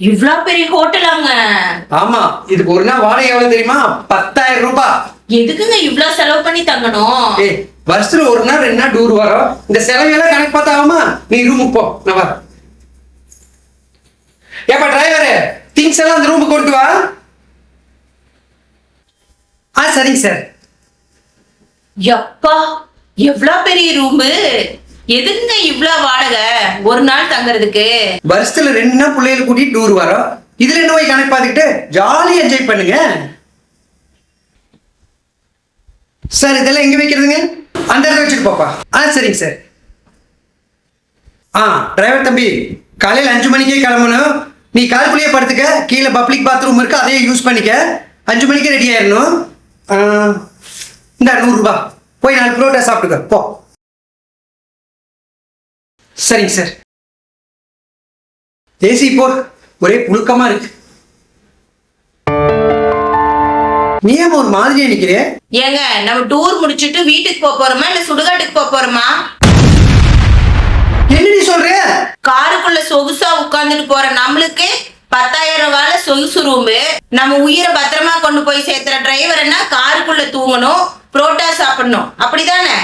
இவ்ளோ பெரிய ஹோட்டலாங்க ஆமா இதுக்கு ஒரு நாள் வாடகை எவ்வளவு தெரியுமா? பத்தாயிரம் ரூபாய். எதுக்குங்க இவ்ளோ செலவு பண்ணி தங்கணும்? ஏய் வருஷத்துல ஒரு நாள் ரெண்டு நாள் டூர் வரோம். இந்த செலவெல்லாம் கணக்கு பார்த்தா ஆகுமா? நீ ரூமுக்கு போ. நான் ஏப்பா டிரைவரு திங்ஸ் எல்லாம் அந்த ரூமுக்கு கொண்டு வா. ஆ சரிங்க சார் எப்பா எவ்ளோ பெரிய ரூமு எதுங்க இவ்வளவு வாடகை? ஒரு நாள் தங்குறதுக்கு? வருஷத்துல ரெண்டு நாள் பிள்ளைகளை கூட்டிட்டு டூர் வரோம். இதுல என்ன போய் கணக்கு பார்த்துக்கிட்டு? ஜாலியா என்ஜாய் பண்ணுங்க. சார் இதெல்லாம் எங்க வைக்கிறதுங்க? அந்த இடத்துல வச்சுட்டு போப்பா. ஆ சரிங்க சார் ஆ டிரைவர் தம்பி காலையில் அஞ்சு மணிக்கே கிளம்பணும். நீ காருக்குள்ளேயே படுத்துக்க. கீழே பப்ளிக் பாத்ரூம் இருக்கு அதையே யூஸ் பண்ணிக்க. அஞ்சு மணிக்கே ரெடி ஆயிடணும் இந்த நூறுரூபா போய் நாலு புரோட்டா சாப்பிட்டுக்க. போ. சரிங்க சார். ஏசி போ ஒரே புழுக்கமா இருக்கு. நீ ஏன் ஒரு மாதிரியா நிக்கிறிய ஏங்க நம்ம டூர் முடிச்சிட்டு வீட்டுக்கு போக போறோமா இல்ல சுடுகாட்டுக்கு போக போறோமா? என்ன நீ சொல்ற? காருக்குள்ள சொகுசா உட்கார்ந்துட்டு போற நம்மளுக்கு பத்தாயிரம் ரூபாயில சொகுசு ரூமு நம்ம உயிரை பத்திரமா கொண்டு போய் சேர்த்துற டிரைவர் என்ன? காருக்குள்ள தூங்கணும் புரோட்டா சாப்பிடணும். அப்படிதானே?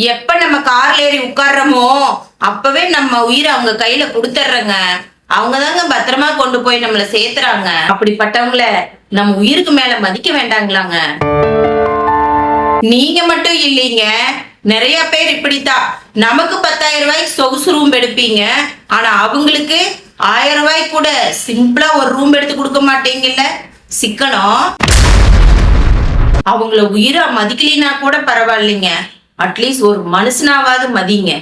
எப்ப நம்ம கார்ல ஏறி உட்கார்றோமோ அப்பவே நம்ம உயிரை அவங்க கையில கொடுத்துட்றங்க அவங்க தாங்க பத்திரமா கொண்டு போய் நம்மள சேர்த்துறாங்க. அப்படிப்பட்டவங்கள நம்ம உயிருக்கு மேல மதிக்க வேண்டாங்களாங்க. நீங்க மட்டும் இல்லைங்க. நிறைய பேர் இப்படித்தான். நமக்கு பத்தாயிரம் ரூபாய்க்கு சொகுசு ரூம் எடுப்பீங்க. ஆனா அவங்களுக்கு ஆயிரம் ரூபாய்க்கு கூட சிம்பிளா ஒரு ரூம் எடுத்து கொடுக்க மாட்டீங்கல்ல? சிக்கனம். அவங்கள உயிரா மதிக்கலினா கூட பரவாயில்லைங்க. அட்லீஸ்ட் ஒரு மனுஷனாவது மதிங்க.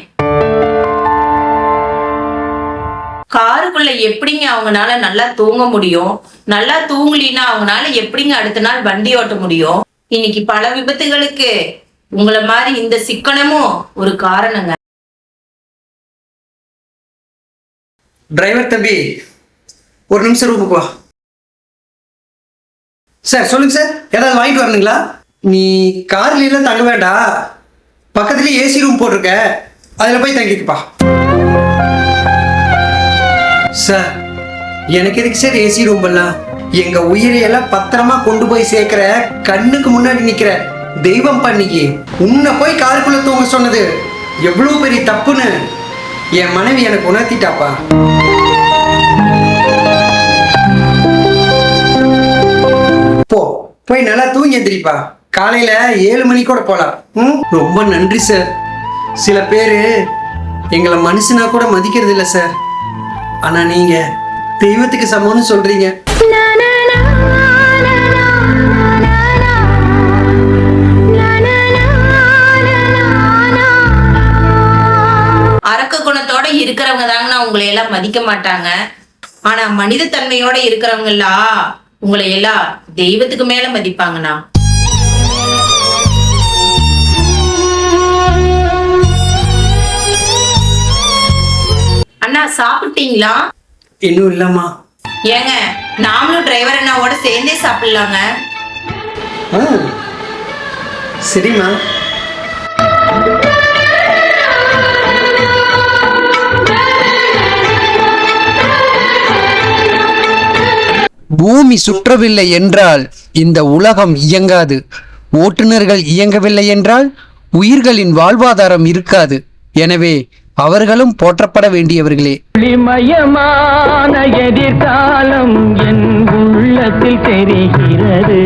காருக்குள்ள எப்படிங்க அவங்கனால நல்லா தூங்க முடியும்? நல்லா தூங்கலீன்னா அவங்கனால எப்படிங்க அடுத்த நாள் வண்டி ஓட்ட முடியும்? இன்னைக்கு பல விபத்துகளுக்கு உங்களை மாதிரி இந்த சிக்கனமும் ஒரு காரணங்க. டிரைவர் தம்பி ஒரு நிமிஷம் ரூமுக்கு வா. சார் சொல்லுங்க சார் ஏதாவது வாங்கிட்டு வரணுங்களா? நீ கார்ல தங்க வேண்டாம். பக்கத்துலேயே ஏசி ரூம் போட்டிருக்க. அதில் போய் தங்கிக்குப்பா. சார் எனக்கு எதுக்கு சார் ஏசி ரூம் எல்லாம்? எங்க உயிரையெல்லாம் பத்திரமா கொண்டு போய் சேர்க்கிற கண்ணுக்கு முன்னாடி நிக்கிற தெய்வம் பண்ணிக்கு. உன்னை போய் காருக்குள்ள தூங்க சொன்னது எவ்வளவு பெரிய தப்புன்னு என் மனைவி எனக்கு உணர்த்திட்டாப்பா. போ போய் நல்லா தூங்கி எந்திரிப்பா. காலையில ஏழு மணிக்கு கூட போலாம் ம் ரொம்ப நன்றி சார் சில பேர் எங்களை மனுஷனா கூட மதிக்கிறது இல்லை சார் ஆனா நீங்க தெய்வத்துக்கு சமம்னு சொல்றீங்க அரக்க குணத்தோட இருக்கிறவங்க தாங்க உங்களை எல்லாம் மதிக்க மாட்டாங்க ஆனா மனித தன்மையோட இருக்கிறவங்க எல்லாம் உங்களை எல்லாம் தெய்வத்துக்கு மேல மதிப்பாங்கண்ணா அண்ணா சாப்பிட்டீங்களா? இன்னும் இல்லம்மா. ஏங்க நாமளும் டிரைவர் அண்ணாவோட சேர்ந்தே சாப்பிடலாங்க. ஆ சரிம்மா. பூமி சுற்றவில்லை என்றால் இந்த உலகம் இயங்காது. ஓட்டுநர்கள் இயங்கவில்லை என்றால் உயிர்களின் வாழ்வாதாரம் இருக்காது. எனவே அவர்களும் போற்றப்பட வேண்டியவர்களே. எதிர்காலம் என் உள்ளத்தில் தெரிகிறது.